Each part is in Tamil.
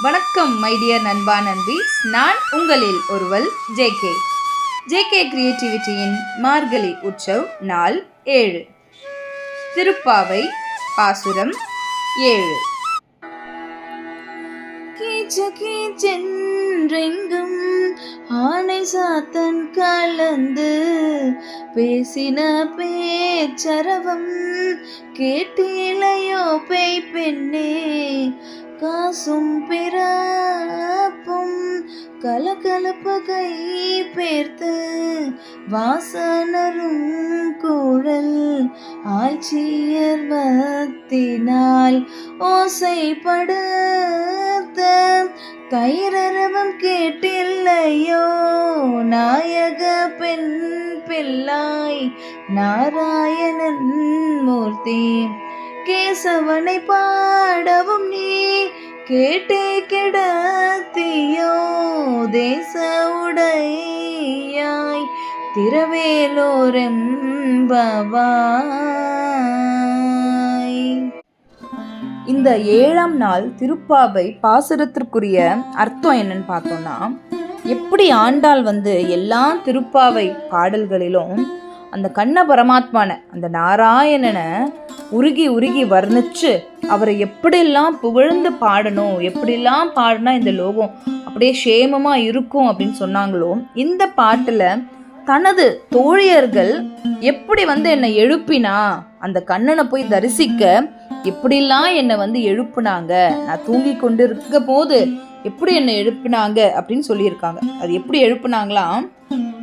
வணக்கம் மை டியர் நண்பா நண்பீஸ் நான் உங்களில் ஒருவல் ஜேகே ஜேகே கிரியேட்டிவிட்டியின் மார்கழி உற்சவ் நாள் ஏழு. திருப்பாவை பாசுரம் ஏழு. கீச்ச கீச்சென்றெங்கும் ஆனை சாத்தன் கலந்து பேசின பேச்சரவம் கேட்டிலையோ பெய் பெண்ணே காசும் பிறப்பும் கலகலப்பு கை பேர்த்து வாசனரும் குழல் ஆட்சியர் பத்தினால் ஓசைப்படுத்த தைரரவம் கேட்டில்லையோ? நாயக பெண் பிள்ளாய் நாராயணன் மூர்த்தி கேசவனை பாடவும் நீ கேட்டே கிடத்தியோ தேச உடையாய் திரவேலோரெம்பவாய் இந்த ஏழாம் நாள் திருப்பாவை பாசுரத்திற்குரிய அர்த்தம் என்னன்னு பார்த்தோம்னா எப்படி ஆண்டாள் வந்து எல்லா திருப்பாவை பாடல்களிலும் அந்த கண்ண பரமாத்மான அந்த நாராயணனை உருகி உருகி வர்ணிச்சு அவரை எப்படியெல்லாம் புகழ்ந்து பாடணும் எப்படிலாம் பாடினா இந்த லோகம் அப்படியே சேமமாக இருக்கும் அப்படின்னு சொன்னாங்களோ இந்த பாட்டில் தனது தோழியர்கள் எப்படி வந்து என்னை எழுப்பினா அந்த கண்ணனை போய் தரிசிக்க எப்படிலாம் என்னை வந்து எழுப்புனாங்க நான் தூங்கி கொண்டு இருக்க போது எப்படி என்னை எழுப்பினாங்க அப்படின்னு சொல்லியிருக்காங்க. அது எப்படி எழுப்புனாங்களாம்?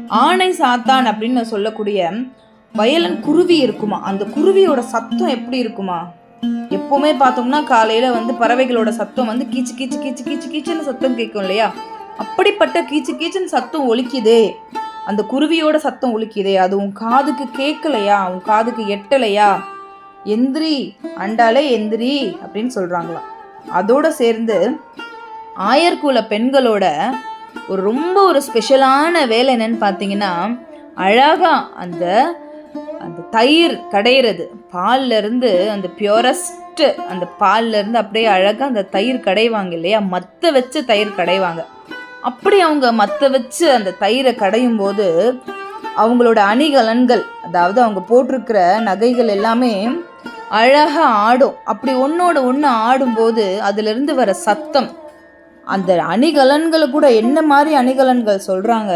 ஆணை சாத்தான் அப்படின்னு சொல்லக்கூடிய வயலன் குருவி இருக்குமா? அந்த குருவியோட சத்தம் எப்படி இருக்குமா? எப்பவுமே பார்த்தோம்னா காலையில வந்து பறவைகளோட சத்தம் வந்து கீச்சு கீச்சு கீச்சு கீச்சு கீச்சுன்னு சத்தம் கேட்கும் இல்லையா? அப்படிப்பட்ட கீச்சு கீச்சுன்னு சத்தம் ஒலிக்குதே. அந்த குருவியோட சத்தம் ஒலிக்குதே. அது உன் காதுக்கு கேட்கலையா? உன் காதுக்கு எட்டலையா? எந்திரி அண்டாலே எந்திரி அப்படின்னு சொல்றாங்களாம். அதோட சேர்ந்து ஆயர்குல பெண்களோட ஒரு ரொம்ப ஒரு ஸ்பெஷலான வேலை என்னன்னு பார்த்தீங்கன்னா அழகா அந்த அந்த தயிர் கடையிறது. பால்லேருந்து அந்த பியூரஸ்ட்டு அந்த பால்லேருந்து அப்படியே அழகாக அந்த தயிர் கடைவாங்க இல்லையா? மற்ற வச்சு தயிர் கடைவாங்க அப்படி அவங்க மற்ற வச்சு அந்த தயிரை கடையும் போது அவங்களோட அணிகலன்கள் அதாவது அவங்க போட்டிருக்கிற நகைகள் எல்லாமே அழகாக ஆடும். அப்படி ஒன்றோட ஒன்று ஆடும்போது அதிலிருந்து வர சத்தம் அந்த அணிகலன்களை கூட என்ன மாதிரி அணிகலன்கள் சொல்கிறாங்க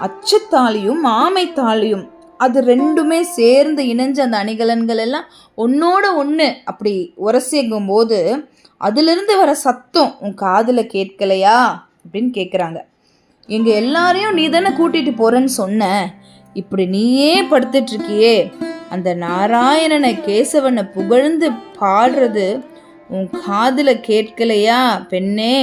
அச்சுத்தாலியும் ஆமைத்தாலியும் அது ரெண்டுமே சேர்ந்து இணைஞ்ச அந்த அணிகலன்கள் எல்லாம் ஒன்னோட ஒன்று அப்படி உரசேங்கும் போது அதிலிருந்து வர சத்தம் உன் காதில் கேட்கலையா அப்படின்னு கேட்குறாங்க எங்கள் எல்லாரையும் நீ தானே கூட்டிகிட்டு போகிறேன்னு சொன்ன. இப்படி நீயே படுத்துட்ருக்கியே அந்த நாராயணனை கேசவனை புகழ்ந்து பாடுறது உன் காதில் கேட்கலையா பெண்ணே?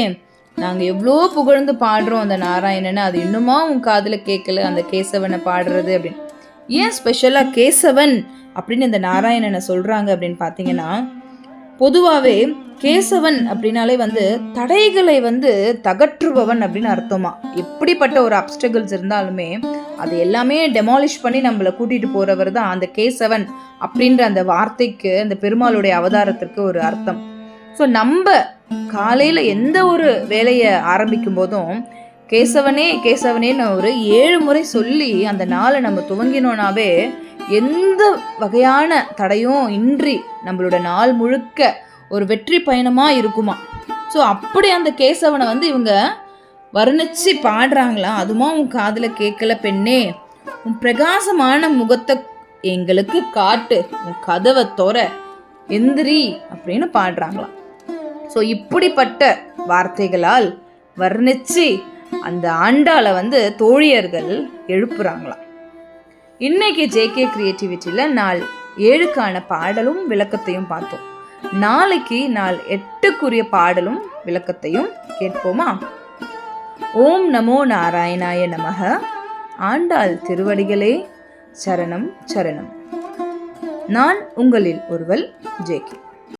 நாங்கள் எவ்வளோ புகழ்ந்து பாடுறோம் அந்த நாராயணனை. அது இன்னுமா உன் காதில் கேட்கல அந்த கேசவனை பாடுறது அப்படின்னு. ஏன் ஸ்பெஷலாக கேசவன் அப்படின்னு இந்த நாராயணனை சொல்கிறாங்க அப்படின்னு பார்த்தீங்கன்னா பொதுவாகவே கேசவன் அப்படின்னாலே வந்து தடைகளை வந்து தகற்றுபவன் அப்படின்னு அர்த்தமா? எப்படிப்பட்ட ஒரு அப்டகிள்ஸ் இருந்தாலுமே அது எல்லாமே டெமாலிஷ் பண்ணி நம்மளை கூட்டிகிட்டு போகிறவர் தான் அந்த கேசவன் அப்படின்ற அந்த வார்த்தைக்கு அந்த பெருமாளுடைய அவதாரத்திற்கு ஒரு அர்த்தம். ஸோ நம்ம காலையில் எந்த ஒரு வேலையை ஆரம்பிக்கும் போதும் கேசவனே கேசவனேன்னு ஒரு ஏழு முறை சொல்லி அந்த நாளை நம்ம துவங்கினோனாவே எந்த வகையான தடையும் இன்றி நம்மளோட நாள் முழுக்க ஒரு வெற்றி பயணமாக இருக்குமா. ஸோ அப்படி அந்த கேசவனை வந்து இவங்க வர்ணித்து பாடுறாங்களா. அதுமா உன் காதில் கேட்கல பெண்ணே. உன் பிரகாசமான முகத்தை எங்களுக்கு காட்டு. உன் கதவை தோற. எந்திரி அப்படின்னு பாடுறாங்களாம். ஸோ இப்படிப்பட்ட வார்த்தைகளால் வர்ணிச்சு அந்த ஆண்டாளை வந்து தோழியர்கள் எழுப்புறாங்களாம். இன்னைக்கு ஜேகே கிரியேட்டிவிட்டியில் நாள் ஏழுக்கான பாடலும் விளக்கத்தையும் பார்த்தோம். நாளைக்கு நாள் எட்டுக்குரிய பாடலும் விளக்கத்தையும் கேட்போமா? ஓம் நமோ நாராயணாய நமக. ஆண்டாள் திருவடிகளே சரணம் சரணம். நான் உங்களில் ஒருவல் ஜேகே